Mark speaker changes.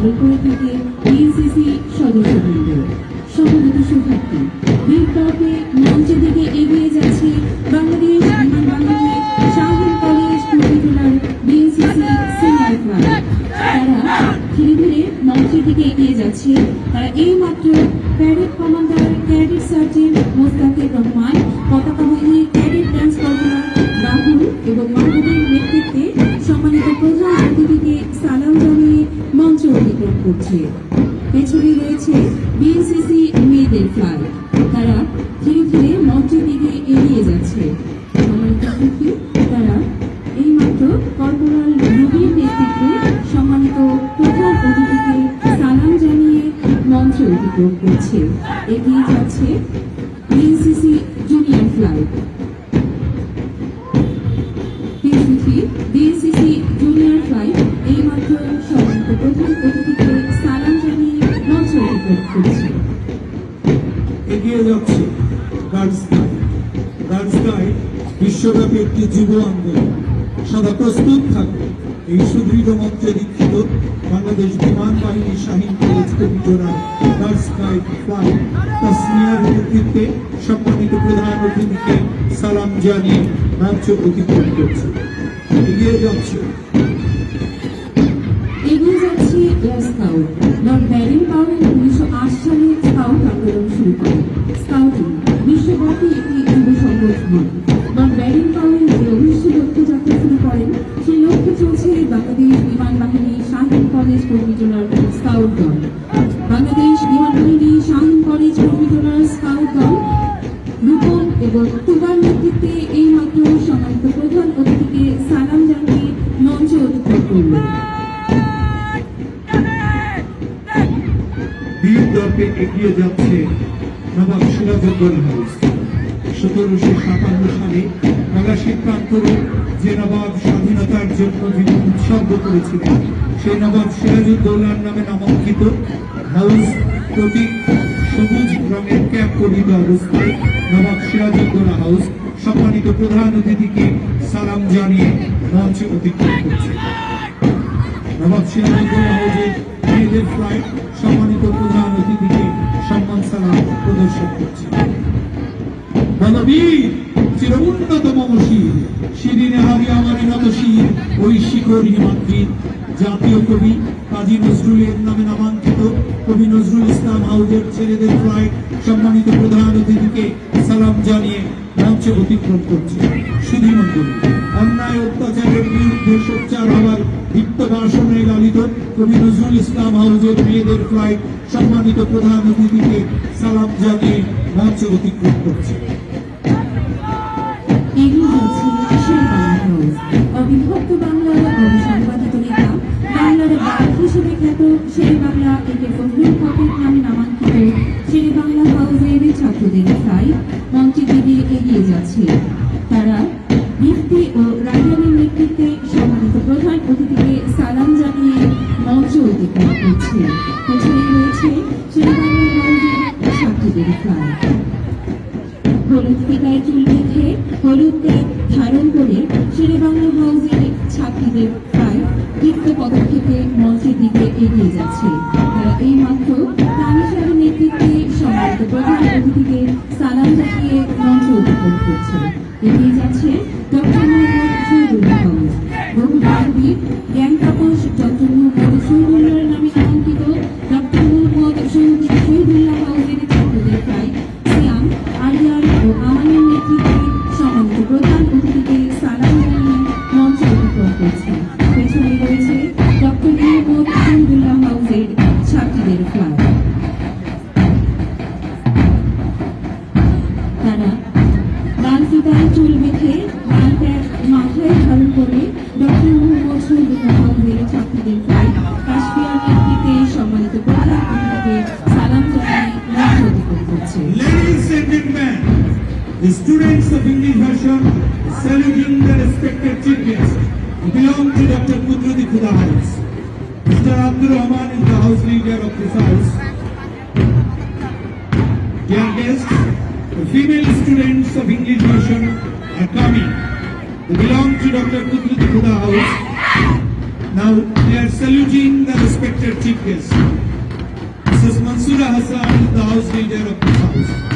Speaker 1: পালন করে সদস্যবৃন্দ মঞ্চের দিকে এগিয়ে যাচ্ছে বাংলাদেশ কলেজ সিনিয়র ক্লাব। তারা ধীরে ধীরে মঞ্চের দিকে এগিয়ে যাচ্ছে। তারা এই মাত্র parade commander cadet sergeant Mostakir Rahman পেছনে রয়েছে বিএনসিসি মেয়েদের ফ্লাইট তারা ধীরে ধীরে মঞ্চের দিকে এগিয়ে যাচ্ছে। সম্মানিত অতিথি তারা এইমাত্র কর্পোরাল রবির নেতৃত্বে সম্মানিত প্রধান অতিথিকে সালাম জানিয়ে মঞ্চ অতিক্রম করছে। এগিয়ে যাচ্ছে BNCC junior flight BNCC junior flight এইমাত্র সম্মানিত প্রধান
Speaker 2: যাচ্ছে গার্লস গাইড গার্লস গাইড বিশ্বব্যাপী একটি যুব আন্দোলন। সদা প্রস্তুত থাকবে। এই সুদৃঢ় মঞ্চে দীক্ষিত বাংলাদেশ বিমান বাহিনী Shaheen Kabijora girls guide flight তাসমিয়ার নেতৃত্বে সম্মানিত প্রধান অতিথিকে সালাম জানিয়ে মঞ্চ অতিক্রম করছে। এগিয়ে যাচ্ছে
Speaker 1: স্কাউট লর্ড ব্যারিং পাওয়েল উনিশশো আট সালে স্কাউট আন্দোলন শুরু করেন স্কাউটিং বিশ্বব্যাপী একটি যুব সংগঠন লর্ড ব্যারিং পাওয়েল যে অভিষ্ট লক্ষ্যে যাত্রা শুরু করেন সেই লক্ষ্যে চলছে বাংলাদেশ বিমান বাহিনী শাহীন কলেজ কর্মীজনার স্কাউট দল বাংলাদেশ বিমান বাহিনী শাহীন কলেজ কর্মীজনার স্কাউট দল রূপম এবং তুবার নেতৃত্বে এই মাত্র সম্মানিত প্রধান অতিথিকে সালাম জানিয়ে মঞ্চ অতিক্রম করলেন
Speaker 2: দর্পে এগিয়ে যাচ্ছে নবাব সিরাজউদ্দৌল হাউস সতেরোশো সাতান্ন সালে পলাশীর প্রান্তরে যে নবাব স্বাধীনতার জন্য জীবন উৎসর্গ করেছিলেন, সেই নবাব সিরাজউদ্দৌলার নামে নামাঙ্কিত হাউস প্রতীক সবুজ রঙের ক্যাপ পরিহিত অবস্থায় নবাব সিরাজউদ্দৌলা হাউস সম্মানিত প্রধান অতিথিকে সালাম জানিয়ে মঞ্চে অতিক্রম করছে। নবাব সিরাজউদ্দৌলা হাউসের মেয়েদের ফ্লাইট সম্মানিত সালাম প্রদর্শন করছে বলবীর চির উন্নত শির শিরিনে হারি আমার নত ওই শিখর হিমাদ্রির জাতীয় কবি কাজী নজরুলের নামে নামাঙ্কিত কবি নজরুল ইসলাম হাউজের ছেলেদের ফ্লাইট সম্মানিত প্রধান অতিথিকে সালাম জানিয়ে মঞ্চে অতিক্রম করছে। সুধীমন্ডলী অন্যায় অত্যাচারের বিরুদ্ধে সোচ্চার হওয়ার দীপ্ত ভাষণে লালিত কবি নজরুল ইসলাম হাউজের মেয়েদের ফ্লাইট সম্মানিত প্রধান অতিথিকে সালাম জানিয়ে মঞ্চে অতিক্রম করছে।
Speaker 1: এগিয়ে যাচ্ছে মঞ্চের দিকে এগিয়ে যাচ্ছে। তারা ভিত্তি ও রাইডারের নেতৃত্বে সম্মানিত প্রধান অতিথিকে সালাম জানিয়ে মঞ্চ অতিক্রম করছে। পেছনে রয়েছে হলুদ ফিতায় চুল বেঁধে হলুদ ধারণ করে শেরে বাংলা হাউসের ছাত্রীদের প্রায় পদক্ষেপে মঞ্চের দিকে এগিয়ে যাচ্ছে। তারা এই মাত্র তানিশার নেতৃত্বে সম্মানিত প্রধান অতিথিকে সালাম জানিয়ে মঞ্চ উদ্বোধন করছে। এগিয়ে যাচ্ছে ডক্টর ছাত্রীদের ফ্লাইট তারা লাল ফিতায় চুল বেঁধে লাল ট্যাগ মাথায় ধারণ করে ডক্টর মোহাম্মদ শহীদুল্লাহ হাউসের ছাত্রীদের ফ্লাইট কাশ্মীর নেতৃত্বে সম্মানিত প্রধান অতিথিকে সালাম জানিয়ে মঞ্চ করছে
Speaker 2: the students of English version saluting the respected chief guest belong to Dr. Kudrudi Khuda House. Mr. Abdul Rahman is the house leader of this house. Dear guests, the female students of English version are coming. They belong to Dr. Kudrudi Khuda House. Now they are saluting the respected respected chief guest, Mrs. Mansura Hassan, the house leader of this house.